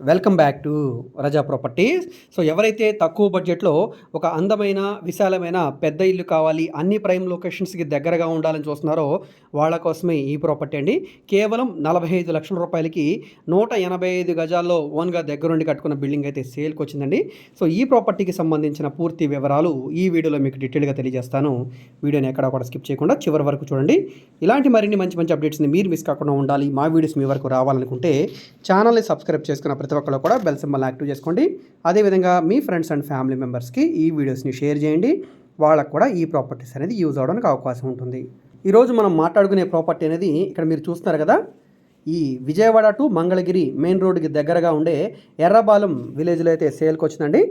Welcome back to Raza properties. So ఎవరైతే తక్కువ బడ్జెట్లో ఒక అందమైన విశాలమైన పెద్ద ఇల్లు కావాలి అన్ని ప్రైమ్ లొకేషన్స్కి దగ్గరగా ఉండాలని చూస్తున్నారో వాళ్ళ కోసమే ఈ ప్రాపర్టీ అండి. కేవలం నలభై ఐదు లక్షల రూపాయలకి నూట ఎనభై ఐదు గజాల్లో ఓన్గా దగ్గరుండి కట్టుకున్న బిల్డింగ్ అయితే సేల్కి వచ్చిందండి. సో ఈ ప్రాపర్టీకి సంబంధించిన పూర్తి వివరాలు ఈ వీడియోలో మీకు డీటెయిల్గా తెలియజేస్తాను. వీడియోని ఎక్కడ కూడా స్కిప్ చేయకుండా చివరి వరకు చూడండి. ఇలాంటి మరిన్ని మంచి మంచి అప్డేట్స్ని మీరు మిస్ కాకుండా ఉండాలి. మా వీడియోస్ మీ వరకు రావాలనుకుంటే ఛానల్ని సబ్స్క్రైబ్ చేసుకున్న ప్రతి ఒక్కరు కూడా బెల్ సింబల్ యాక్టివ్ చేసుకోండి. అదేవిధంగా మీ ఫ్రెండ్స్ అండ్ ఫ్యామిలీ మెంబర్స్కి ఈ వీడియోస్ని షేర్ చేయండి. వాళ్ళకు కూడా ఈ ప్రాపర్టీస్ అనేది యూజ్ అవడానికి అవకాశం ఉంటుంది. ఈరోజు మనం మాట్లాడుకునే ప్రాపర్టీ అనేది ఇక్కడ మీరు చూస్తున్నారు కదా ఈ విజయవాడ టు మంగళగిరి మెయిన్ రోడ్డుకి దగ్గరగా ఉండే ఎర్రబాలెం విలేజ్లో అయితే సేల్కి వచ్చిందండి.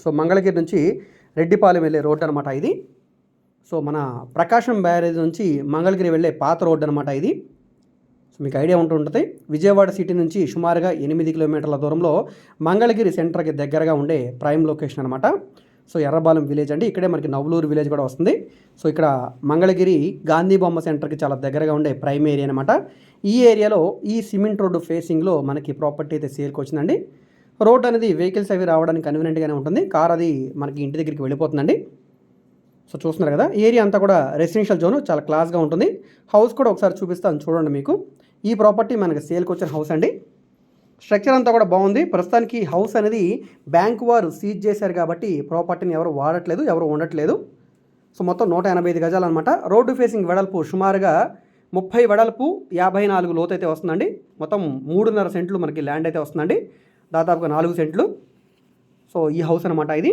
సో మంగళగిరి నుంచి రెడ్డిపాలెం వెళ్ళే రోడ్ అనమాట ఇది. సో మన ప్రకాశం బ్యారేజ్ నుంచి మంగళగిరి వెళ్ళే పాత రోడ్డు అనమాట ఇది. మీకు ఐడియా ఉంటూ ఉంటుంది. విజయవాడ సిటీ నుంచి సుమారుగా ఎనిమిది కిలోమీటర్ల దూరంలో మంగళగిరి సెంటర్కి దగ్గరగా ఉండే ప్రైమ్ లొకేషన్ అనమాట సో ఎర్రబాలెం విలేజ్ అండి. ఇక్కడే మనకి నవలూరు విలేజ్ కూడా వస్తుంది. సో ఇక్కడ మంగళగిరి గాంధీ బొమ్మ సెంటర్కి చాలా దగ్గరగా ఉండే ప్రైమ్ ఏరియా అనమాట ఈ ఏరియాలో ఈ సిమెంట్ రోడ్డు ఫేసింగ్లో మనకి ప్రాపర్టీ అయితే సేల్కి వచ్చిందండి. రోడ్ అనేది వెహికల్స్ అవి రావడానికి కన్వీనియంట్గానే ఉంటుంది కార్ అది మనకి ఇంటి దగ్గరికి వెళ్ళిపోతుందండి. సో చూస్తున్నారు కదా ఏరియా అంతా కూడా రెసిడెన్షియల్ జోన్ చాలా క్లాస్గా ఉంటుంది. హౌస్ కూడా ఒకసారి చూపిస్తాను చూడండి మీకు. ఈ ప్రాపర్టీ మనకి సేల్కి వచ్చిన హౌస్ అండి. స్ట్రక్చర్ అంతా కూడా బాగుంది. ప్రస్తుతానికి హౌస్ అనేది బ్యాంక్ వారు సీజ్ చేశారు కాబట్టి ప్రాపర్టీని ఎవరు వాడట్లేదు ఎవరు ఉండట్లేదు. సో మొత్తం నూట ఎనభై ఐదు గజాలు అనమాట రోడ్డు ఫేసింగ్ వెడల్పు సుమారుగా ముప్పై వెడల్పు యాభై నాలుగు లోతు అయితే వస్తుందండి. మొత్తం మూడున్నర సెంట్లు మనకి ల్యాండ్ అయితే వస్తుందండి. దాదాపుగా నాలుగు సెంట్లు. సో ఈ హౌస్ అనమాట ఇది.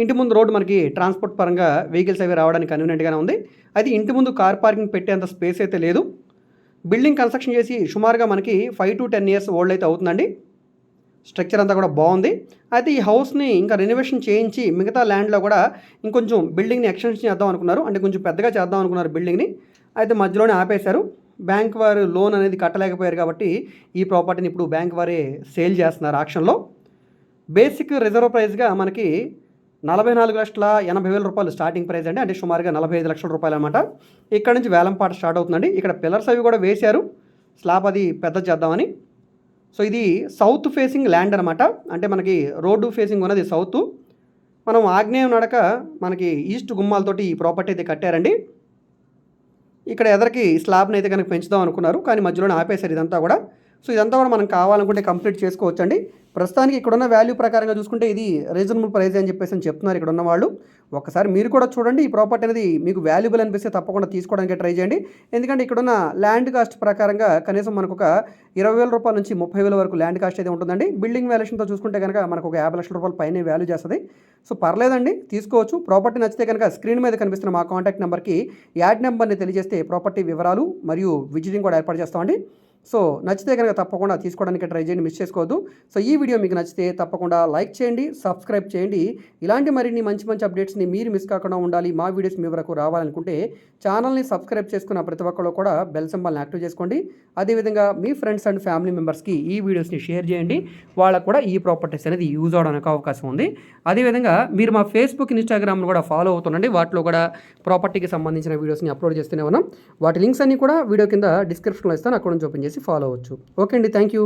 ఇంటి ముందు రోడ్డు మనకి ట్రాన్స్పోర్ట్ పరంగా వెహికల్స్ అవి రావడానికి కన్వీనియంట్గానే ఉంది. అయితే ఇంటి ముందు కార్ పార్కింగ్ పెట్టేంత స్పేస్ అయితే లేదు. బిల్డింగ్ కన్స్ట్రక్షన్ చేసి సుమారుగా మనకి five to ten years old అయితే అవుతుందండి. స్ట్రక్చర్ అంతా కూడా బాగుంది. అయితే ఈ హౌస్ని ఇంకా రెనోవేషన్ చేయించి మిగతా ల్యాండ్లో కూడా ఇంకొంచెం బిల్డింగ్ని ఎక్స్టెన్షన్ చేద్దాం అనుకున్నారు. అంటే కొంచెం పెద్దగా చేద్దాం అనుకున్నారు బిల్డింగ్ని. అయితే మధ్యలోనే ఆపేశారు. బ్యాంక్ వారు లోన్ అనేది కట్టలేకపోయారు కాబట్టి ఈ ప్రాపర్టీని ఇప్పుడు బ్యాంక్ వారే సేల్ చేస్తున్నారు ఆక్షన్లో. బేసిక్ రిజర్వ్ ప్రైస్గా మనకి నలభై నాలుగు లక్షల ఎనభై వేల రూపాయలు స్టార్టింగ్ ప్రైస్ అండి. అంటే సుమారుగా నలభై ఐదు లక్షల రూపాయలు అనమాట ఇక్కడ నుంచి వేలంపాట స్టార్ట్ అవుతుందండి. ఇక్కడ పిల్లర్స్ అవి కూడా వేశారు. స్లాబ్ అది పెద్ద చేద్దామని. సో ఇది సౌత్ ఫేసింగ్ ల్యాండ్ అనమాట అంటే మనకి రోడ్డు ఫేసింగ్ ఉన్నది సౌత్ మనం ఆగ్నేయం నడక మనకి ఈస్ట్ గుమ్మాలతోటి ఈ ప్రాపర్టీ అయితే కట్టారండి. ఇక్కడ ఎదరికి స్లాబ్ని అయితే కనుక పెంచుదాం అనుకున్నారు. కానీ మధ్యలోనే ఆపేశారు ఇదంతా కూడా. సో ఇదంతా కూడా మనం కావాలనుకుంటే కంప్లీట్ చేసుకోవచ్చండి. ప్రస్తుతానికి ఇక్కడున్న వాల్యూ ప్రకారంగా చూసుకుంటే ఇది రీజనబుల్ ప్రైస్ అని చెప్పేసి అని చెప్తున్నారు ఇక్కడ ఉన్న వాళ్ళు. ఒకసారి మీరు కూడా చూడండి ఈ ప్రాపర్టీ అనేది మీకు వాల్యుబుల్ అనిపిస్తే తప్పకుండా తీసుకోవడానికి ట్రై చేయండి. ఎందుకంటే ఇక్కడున్న ల్యాండ్ కాస్ట్ ప్రకారంగా కనీసం మనకు ఒక ఇరవై వేల రూపాయల నుంచి ముప్పై వేల వరకు ల్యాండ్ కాస్ట్ అయితే ఉంటుందండి. బిల్డింగ్ వాల్యుయేషన్తో చూసుకుంటే కనుక మనకు ఒక యాభై లక్షల రూపాయలు పైన వాల్యూ చేస్తుంది. సో పర్లేదండి తీసుకోవచ్చు. ప్రాపర్టీ నచ్చితే కనుక స్క్రీన్ మీద కనిపిస్తున్న మా కాంటాక్ట్ నెంబర్కి యాడ్ నెంబర్ని తెలియజేస్తే ప్రాపర్టీ వివరాలు మరియు విజిటింగ్ కూడా ఏర్పాటు చేస్తామండి. సో నచ్చితే కనుక తప్పకుండా తీసుకోవడానికి ట్రై చేయండి మిస్ చేసుకోవద్దు. సో ఈ వీడియో మీకు నచ్చితే తప్పకుండా లైక్ చేయండి సబ్స్క్రైబ్ చేయండి. ఇలాంటి మరిన్ని మంచి మంచి అప్డేట్స్ని మీరు మిస్ కాకుండా ఉండాలి మా వీడియోస్ మీ వరకు రావాలనుకుంటే ఛానల్ని సబ్స్క్రైబ్ చేసుకున్న ప్రతి ఒక్కరు కూడా బెల్ సింబల్ని యాక్టివ్ చేసుకోండి. అదేవిధంగా మీ ఫ్రెండ్స్ అండ్ ఫ్యామిలీ మెంబర్స్కి ఈ వీడియోస్ని షేర్ చేయండి. వాళ్ళకు కూడా ఈ ప్రాపర్టీస్ అనేది యూజ్ అవడానికి అవకాశం ఉంది. అదేవిధంగా మీరు మా ఫేస్బుక్ ఇన్స్టాగ్రామ్ను కూడా ఫాలో అవుతుండండి. వాటిలో కూడా ప్రాపర్టీకి సంబంధించిన వీడియోస్ని అప్లోడ్ చేస్తూనే ఉన్నాం. వాటి లింక్స్ అన్ని కూడా వీడియో కింద డిస్క్రిప్షన్లో ఇస్తాను. అక్కడ నుంచి ఓపెన్ చేసి ఫాలో అవ్వచ్చు. ఓకే అండి థ్యాంక్ యూ